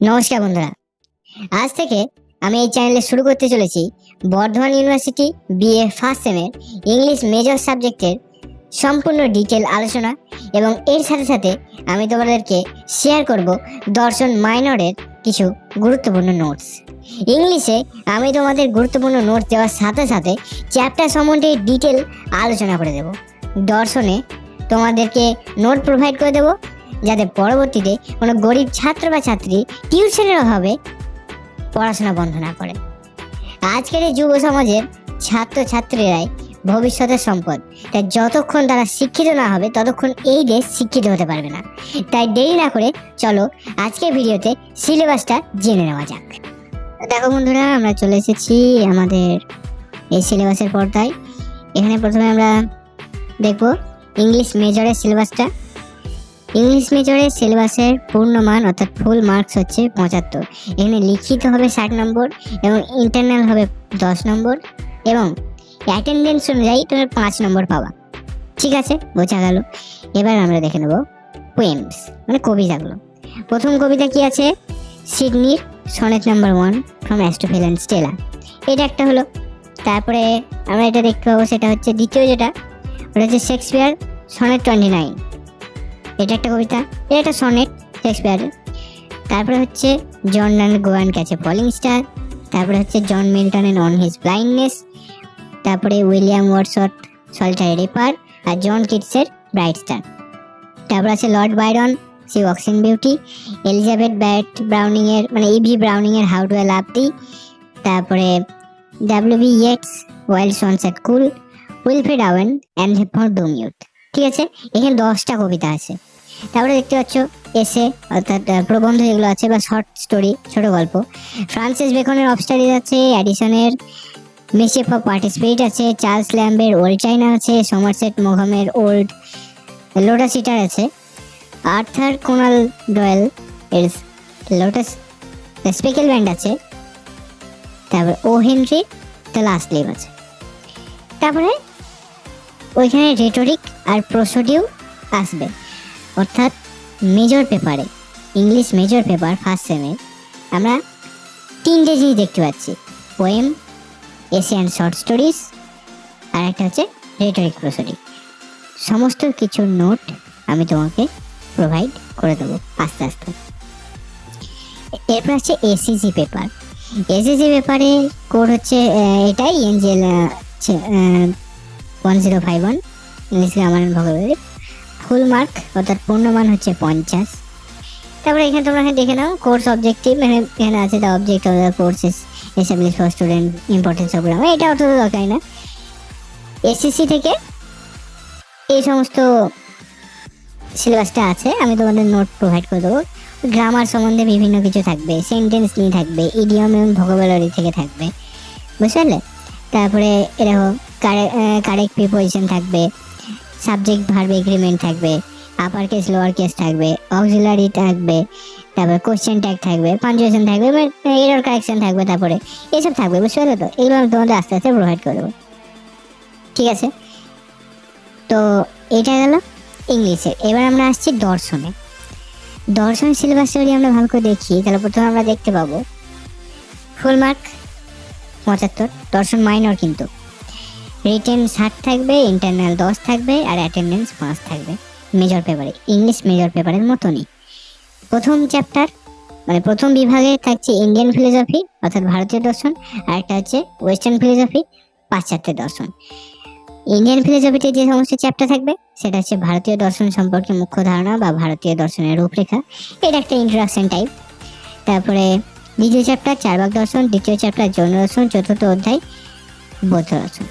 নমস্কার বন্ধুরা। আজ থেকে আমি এই চ্যানেলে শুরু করতে চলেছি বর্ধমান ইউনিভার্সিটি বিএ ফার্স্ট সেমের ইংলিশ মেজর সাবজেক্টের সম্পূর্ণ ডিটেল আলোচনা এবং এর সাথে সাথে আমি তোমাদেরকে শেয়ার করব দর্শন মাইনরের কিছু গুরুত্বপূর্ণ নোটস ইংলিশে আমি তোমাদের গুরুত্বপূর্ণ নোটস দেওয়ার সাথে সাথে চ্যাপ্টার সম্বন্ধে ডিটেল আলোচনা করে দেব। দর্শনে তোমাদেরকে নোট প্রোভাইড করে দেবো। যাতে পরবর্তীতে কোনো গরিব ছাত্র বা ছাত্রী টিউশনের অভাবে পড়াশোনা বন্ধ না করে। আজকের এই যুব সমাজের ছাত্র ছাত্রীরাই ভবিষ্যতের সম্পদ। তাই যতক্ষণ তারা শিক্ষিত না হবে, ততক্ষণ এই দেশ শিক্ষিত হতে পারবে না। তাই দেরি না করে চলো আজকের ভিডিওতে সিলেবাসটা জেনে নেওয়া যাক। দেখো বন্ধুরা, আমরা চলে এসেছি আমাদের এই সিলেবাসের পর্দায়। এখানে প্রথমে আমরা দেখব ইংলিশ মেজরের সিলেবাসটা। ইংলিশ মেজরের সিলেবাসের পূর্ণ মান অর্থাৎ ফুল মার্কস হচ্ছে পঁচাত্তর। এখানে লিখিত হবে ষাট নম্বর এবং ইন্টারনাল হবে দশ নম্বর এবং অ্যাটেন্ডেন্স অনুযায়ী তোমার পাঁচ নম্বর পাবা। ঠিক আছে? বোঝা গেল? এবার আমরা দেখে নেব পোয়েমস মানে কবিতাগুলো। প্রথম কবিতা কি আছে? সিডনির sonnet number one from Astrophel and Stella এটা একটা হলো। তারপরে আমরা এটা দেখতে পাবো, সেটা হচ্ছে দ্বিতীয় যেটা। ওটা হচ্ছে শেক্সপিয়ার সনেট টোয়েন্টি নাইন এটা একটা কবিতা, এটা একটা সনেট শেক্সপিয়ারের। তারপরে হচ্ছে John and go and catch a falling star, তারপরে হচ্ছে জন মিল্টনের অন হিজ ব্লাইন্ডনেস তারপরে উইলিয়াম ওয়ার্ডসওয়ার্থ সলটারি রিপার আর জন কিটসের ব্রাইট স্টার। তারপর আছে Lord Byron, she walks beauty, Elizabeth Barrett ব্রাউনিংয়ের মানে ইভি ব্রাউনিং এর হাউ টু লাভ দি, তারপরে W B Yeats, wild swans at Coole, Wilfred Owen, anthem for doomed youth ঠিক আছে, এখানে দশটা কবিতা আছে। তারপরে দেখতে পাচ্ছ এসে অর্থাৎ প্রবন্ধ যেগুলো আছে বা শর্ট স্টোরি ছোট গল্প। ফ্রান্সিস বেকনের অফ স্টাডিজ আছে অ্যাডিসনের মেসেফ অফ পার্টিসিপেট আছে চার্লস ল্যাম্বের ওল্ড চাইনা আছে সোমারসেট মোহামের ওল্ড লোটাসিটার আছে। আর্থার কোনাল ডয়েল এর লোটাস স্পেকেল ব্যান্ড আছে। তারপর O Henry the last leaf আছে। তারপরে ওইখানে রেটরিক আর প্রসোডিউ আসবে। অর্থাৎ মেজর পেপারে ইংলিশ মেজর পেপার ফার্স্ট সেমে আমরা তিনটে জিনিস দেখতে পাচ্ছি। পোয়েম এশিয়ান শর্ট স্টোরিজ আর একটা হচ্ছে রেটরিক প্রসোডিক সমস্ত কিছুর নোট আমি তোমাকে প্রোভাইড করে দেবো আস্তে আস্তে। এরপর হচ্ছে এসিজি পেপার এসিজি পেপারে কোড হচ্ছে এটাই angel one zero five one English grammar vocabulary full mark অর্থাৎ পূর্ণমান হচ্ছে পঞ্চাশ। তারপরে এখানে তোমরা এখানে দেখে নাও কোর্স অবজেক্টিভ মানে এখানে আছে the object of the course is establish for student importance of grammar এটা অত দরকার না এসএসসি থেকে এই সমস্ত সিলেবাসটা আছে, আমি তোমাদের নোট প্রোভাইড করে দেবো। গ্রামার সম্বন্ধে বিভিন্ন কিছু থাকবে সেন্টেন্স নিয়ে থাকবে ইডিয়ম এবং ভোকাবুলারি থেকে থাকবে। বুঝতে পারলে? তারপরে এরকম কারেক্ট প্রিপোজিশন থাকবে। সাবজেক্ট ভার্ব এগ্রিমেন্ট থাকবে আপার কেস লোয়ার কেস থাকবে অক্সিলারি থাকবে, তারপর কোশ্চেন ট্যাগ থাকবে পাঞ্চুয়েশন থাকবে এরর কারেকশন থাকবে, তারপরে এসব থাকবে, বুঝতে পারলে তো? এগুলো আমি তোমাদের আস্তে আস্তে প্রোভাইড করে দেবো। ঠিক আছে? তো এটা গেল ইংলিশের। এবার আমরা আসছি দর্শনে। দর্শন সিলেবাসটা যদি আমরা ভালো করে দেখি, তাহলে প্রথমে আমরা দেখতে পাবো ফুল মার্ক পঁচাত্তর, দর্শন মাইনর কিন্তু। রিটেন ষাট থাকবে ইন্টারনাল দশ থাকবে আর অ্যাটেন্ডেন্স পাঁচ থাকবে। মেজর পেপারে ইংলিশ মেজর পেপারের মতনই। প্রথম চ্যাপ্টার মানে প্রথম বিভাগে থাকছে ইন্ডিয়ান ফিলোসফি অর্থাৎ ভারতীয় দর্শন, আর একটা হচ্ছে ওয়েস্টার্ন ফিলোসফি পাশ্চাত্যের দর্শন। ইন্ডিয়ান ফিলোসফিতে যে সমস্ত চ্যাপ্টার থাকবে, সেটা হচ্ছে ভারতীয় দর্শন সম্পর্কে মুখ্য ধারণা বা ভারতীয় দর্শনের রূপরেখা। এটা একটা ইন্ট্রোডাকশন টাইপ তারপরে দ্বিতীয় চ্যাপ্টার চারবাক দর্শন, দ্বিতীয় চ্যাপ্টার জৈন দর্শন, চতুর্থ অধ্যায়, বৌদ্ধ দর্শন।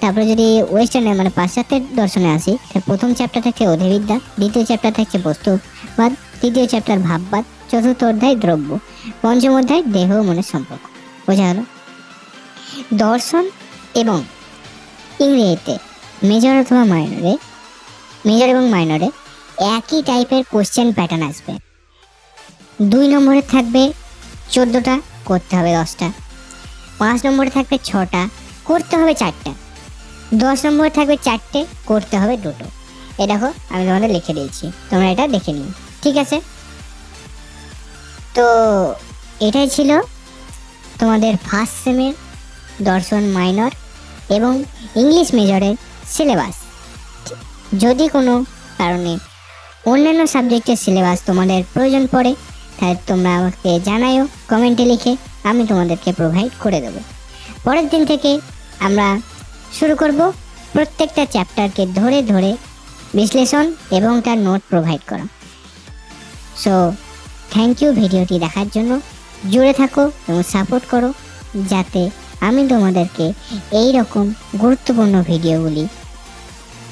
তারপরে যদি ওয়েস্টার্নে মানে পাশ্চাত্যের দর্শনে আসি, তাহলে প্রথম চ্যাপ্টার থাকছে অধিবিদ্যা, দ্বিতীয় চ্যাপ্টার থাকছে বস্তুবাদ, তৃতীয় চ্যাপ্টার ভাববাদ, চতুর্থ অধ্যায় দ্রব্য, পঞ্চম অধ্যায় দেহ মনের সম্পর্ক। বোঝা গেল? দর্শন এবং ইংরেজিতে মেজর অথবা মাইনরে মেজর এবং মাইনরে একই টাইপের কোশ্চেন প্যাটার্ন আসবে। দুই নম্বরে থাকবে চোদ্দোটা, করতে হবে দশটা। পাঁচ নম্বরে থাকবে ছটা, করতে হবে চারটা। দশ নম্বরে থাকবে চারটে, করতে হবে দুটো। এ দেখো, আমি তোমাদের লিখে দিয়েছি। তোমরা এটা দেখে নিও। ঠিক আছে? তো এটাই ছিল তোমাদের ফার্স্ট সেমের দর্শন মাইনর এবং ইংলিশ মেজরের সিলেবাস যদি কোনো কারণে অন্যান্য সাবজেক্টের সিলেবাস তোমাদের প্রয়োজন পড়ে, তাহলে তোমরা আমাকে জানাইও কমেন্টে লিখে আমি তোমাদেরকে প্রোভাইড করে দেবো। পরের দিন থেকে আমরা শুরু করব প্রত্যেকটা চ্যাপ্টারকে ধরে ধরে বিশ্লেষণ এবং তার নোট প্রোভাইড করা। সো থ্যাংক ইউ ভিডিওটি দেখার জন্য। জুড়ে থাকো এবং সাপোর্ট করো যাতে আমি তোমাদেরকে এই রকম গুরুত্বপূর্ণ ভিডিওগুলি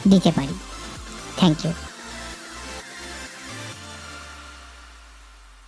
দিতে পারি। Thank you